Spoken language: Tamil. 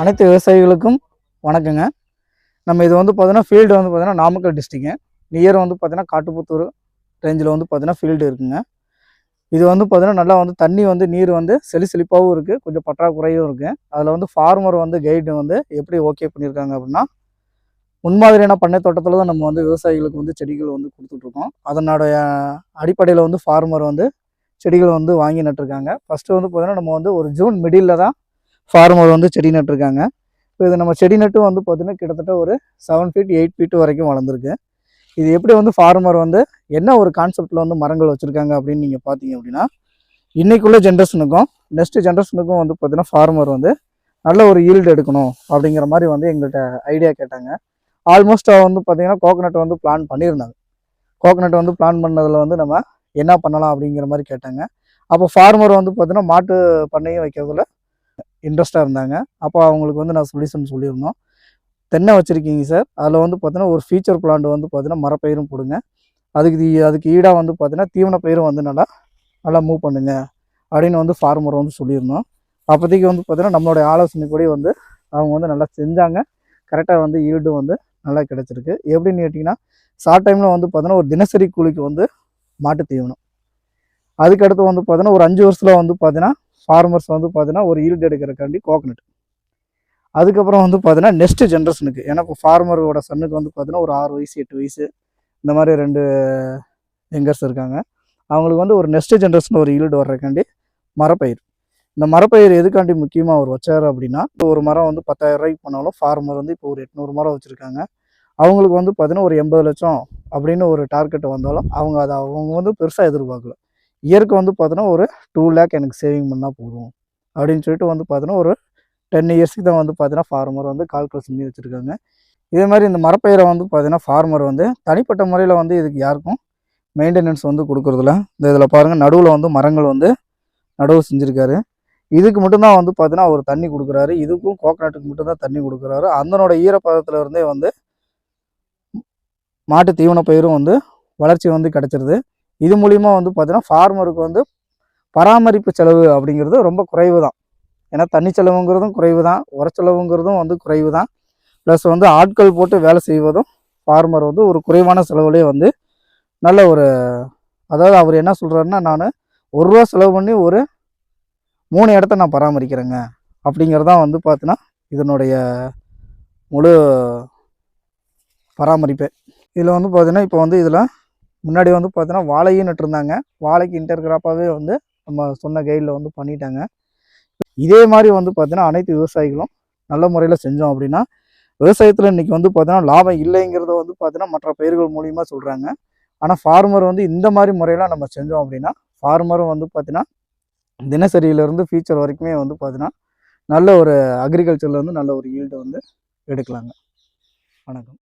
அனைத்து விவசாயிகளுக்கும் வணக்கங்க. நம்ம இது வந்து பார்த்தீங்கன்னா ஃபீல்டு வந்து பார்த்தீங்கன்னா நாமக்கல் டிஸ்ட்ரிக்ங்க நியர் வந்து பார்த்தீங்கன்னா காட்டுப்புத்தூர் ரேஞ்சில் வந்து பார்த்தீங்கன்னா ஃபீல்டு இருக்குங்க. இது வந்து பார்த்தீங்கன்னா நல்லா வந்து தண்ணி வந்து நீர் வந்து செலி செழிப்பாகவும் இருக்குது கொஞ்சம் பற்றாக்குறையும் இருக்குது அதில் வந்து ஃபார்மர் வந்து கைடு வந்து எப்படி ஓகே பண்ணியிருக்காங்க அப்படின்னா முன்மாதிரியான பண்ணை தோட்டத்தில் தான் நம்ம வந்து விவசாயிகளுக்கு வந்து செடிகள் வந்து கொடுத்துட்ருக்கோம். அதனுடைய அடிப்படையில் வந்து ஃபார்மர் வந்து செடிகள் வந்து வாங்கி நட்டுருக்காங்க. ஃபஸ்ட்டு வந்து பார்த்தீங்கன்னா நம்ம வந்து ஒரு ஜூன் மிடில் தான் ஃபார்மர் வந்து செடி நட்டுருக்காங்க. இப்போ இது நம்ம செடி நட்டு வந்து பார்த்தீங்கன்னா கிட்டத்தட்ட ஒரு செவன் ஃபீட் எயிட் ஃபீட் வரைக்கும் வளர்ந்துருக்கு. இது எப்படி வந்து ஃபார்மர் வந்து என்ன ஒரு கான்செப்டில் வந்து மரங்கள் வச்சுருக்காங்க அப்படின்னு நீங்கள் பார்த்தீங்க அப்படின்னா இன்றைக்குள்ள ஜென்ரேஷனுக்கும் நெக்ஸ்ட் ஜென்ரேஷனுக்கும் வந்து பார்த்தீங்கன்னா ஃபார்மர் வந்து நல்ல ஒரு ஈல்டு எடுக்கணும் அப்படிங்கிற மாதிரி வந்து எங்கள்கிட்ட ஐடியா கேட்டாங்க. ஆல்மோஸ்ட் வந்து பார்த்தீங்கன்னா கோகனட் வந்து பிளான் பண்ணியிருந்தாங்க. கோகனட் வந்து பிளான் பண்ணதில் வந்து நம்ம என்ன பண்ணலாம் அப்படிங்கிற மாதிரி கேட்டாங்க. அப்போ ஃபார்மர் வந்து பார்த்தீங்கன்னா மாட்டு பண்ணையும் வைக்கிறதுல இன்ட்ரெஸ்ட்டாக இருந்தாங்க. அப்போ அவங்களுக்கு வந்து நான் சொல்யூஷன் சொல்லியிருந்தோம். தென்னை வச்சுருக்கீங்க சார் அதில் வந்து பார்த்தீங்கன்னா ஒரு ஃபியூச்சர் பிளான்ட் வந்து பார்த்தீங்கன்னா மரப்பயிரும் போடுங்க. அதுக்கு அதுக்கு ஈடாக வந்து பார்த்தீங்கன்னா தீவன பயிரும் வந்து நல்லா நல்லா மூவ் பண்ணுங்க. அப்படின்னு வந்து ஃபார்மர் வந்து சொல்லியிருந்தோம். அப்போதைக்கு வந்து பார்த்தீங்கன்னா நம்மளுடைய ஆலோசனைப்படி வந்து அவங்க வந்து நல்லா செஞ்சாங்க. கரெக்டாக வந்து ஈல்டு வந்து நல்லா கிடச்சிருக்கு. எப்படின்னு கேட்டிங்கன்னா ஷார்ட் டைமில் வந்து பார்த்தீங்கன்னா ஒரு தினசரி கூலிக்கு வந்து மாட்டு தீவனம். அதுக்கடுத்து வந்து பார்த்தீங்கன்னா ஒரு அஞ்சு வருஷத்தில் வந்து பார்த்தீங்கன்னா ஃபார்மர்ஸ் வந்து பார்த்தீங்கன்னா ஒரு ஈல்டு எடுக்கிறக்காண்டி கோகனட் அதுக்கப்புறம் வந்து பார்த்தீங்கன்னா நெக்ஸ்ட் ஜென்ரேஷனுக்கு ஏன்னா இப்போ ஃபார்மரோட சன்னுக்கு வந்து பார்த்தீங்கன்னா ஒரு ஆறு வயசு எட்டு வயசு இந்த மாதிரி ரெண்டு யங்கர்ஸ் இருக்காங்க. அவங்களுக்கு வந்து ஒரு நெக்ஸ்ட் ஜென்ரேஷன் ஒரு ஈல்டு வர்றக்காண்டி மரப்பயிர். இந்த மரப்பயிர் எதுக்காண்டி முக்கியமாக அவர் வச்சார் அப்படின்னா இப்போ ஒரு மரம் வந்து பத்தாயிரம் ரூபாய்க்கு போனாலும் ஃபார்மர் வந்து இப்போ ஒரு எட்நூறு மரம் வச்சுருக்காங்க. அவங்களுக்கு வந்து பார்த்தீங்கன்னா ஒரு எண்பது லட்சம் அப்படின்னு ஒரு டார்கெட் வந்தாலும் அவங்க அதை அவங்க வந்து பெருசாக எதிர்பார்க்கல. இயருக்கு வந்து பார்த்தோன்னா ஒரு டூ லேக் எனக்கு சேவிங் பண்ணால் போதும். அப்படின்னு சொல்லிட்டு வந்து பார்த்தோன்னா ஒரு டென் இயர்ஸ்க்கு தான் வந்து பார்த்தீங்கன்னா ஃபார்மர் வந்து கால்குலேஷன் பண்ணி வச்சுருக்காங்க. இதே மாதிரி இந்த மரப்பயிரை வந்து பார்த்தீங்கன்னா ஃபார்மர் வந்து தனிப்பட்ட முறையில் வந்து இதுக்கு யாருக்கும் மெயின்டெனன்ஸ் வந்து கொடுக்குறதில்ல. இந்த இதில் பாருங்கள் நடுவில் வந்து மரங்கள் வந்து நடவு செஞ்சுருக்காரு. இதுக்கு மட்டும்தான் வந்து பார்த்தீங்கன்னா அவர் தண்ணி கொடுக்குறாரு. இதுக்கும் கோகனட்டுக்கு மட்டும்தான் தண்ணி கொடுக்குறாரு. அந்தனோட ஈரப்பதத்தில் இருந்தே வந்து மாட்டு தீவன பயிரும் வந்து வளர்ச்சி வந்து கிடச்சிருது. இது மூலிமா வந்து பார்த்திங்கன்னா ஃபார்மருக்கு வந்து பராமரிப்பு செலவு அப்படிங்கிறது ரொம்ப குறைவு தான் ஏன்னா தண்ணி செலவுங்கிறதும் குறைவு தான் உர செலவுங்கிறதும் வந்து குறைவு தான் ப்ளஸ் வந்து ஆட்கள் போட்டு வேலை செய்வதும் ஃபார்மர் வந்து ஒரு குறைவான செலவுலேயே வந்து நல்ல ஒரு அதாவது அவர் என்ன சொல்கிறாருன்னா நான் ஒரு ரூபா செலவு பண்ணி ஒரு மூணு இடத்த நான் பராமரிக்கிறேங்க. அப்படிங்கிறதான் வந்து பார்த்தினா இதனுடைய முழு பராமரிப்பு. இதில் வந்து பார்த்தீங்கன்னா இப்போ வந்து இதில் முன்னாடி வந்து பார்த்தீங்கன்னா வாழையும் நட்டுருந்தாங்க. வாழைக்கு இன்டர் கிராப்பாகவே வந்து நம்ம சொன்ன கைடில் வந்து பண்ணிட்டாங்க. இதே மாதிரி வந்து பார்த்தீங்கன்னா அனைத்து விவசாயிகளும் நல்ல முறையில் செஞ்சோம் அப்படின்னா விவசாயத்தில் இன்றைக்கி வந்து பார்த்தீங்கன்னா லாபம் இல்லைங்கிறத வந்து பார்த்தீங்கன்னா மற்ற பயிர்கள் மூலியமாக சொல்கிறாங்க ஆனால் ஃபார்மர் வந்து இந்த மாதிரி முறையெல்லாம் நம்ம செஞ்சோம் அப்படின்னா ஃபார்மரும் வந்து பார்த்தீங்கன்னா தினசரியிலேருந்து ஃபியூச்சர் வரைக்குமே வந்து பார்த்தீங்கன்னா நல்ல ஒரு அக்ரிகல்ச்சரில் வந்து நல்ல ஒரு ஈல்டு வந்து எடுக்கலாங்க. வணக்கம்.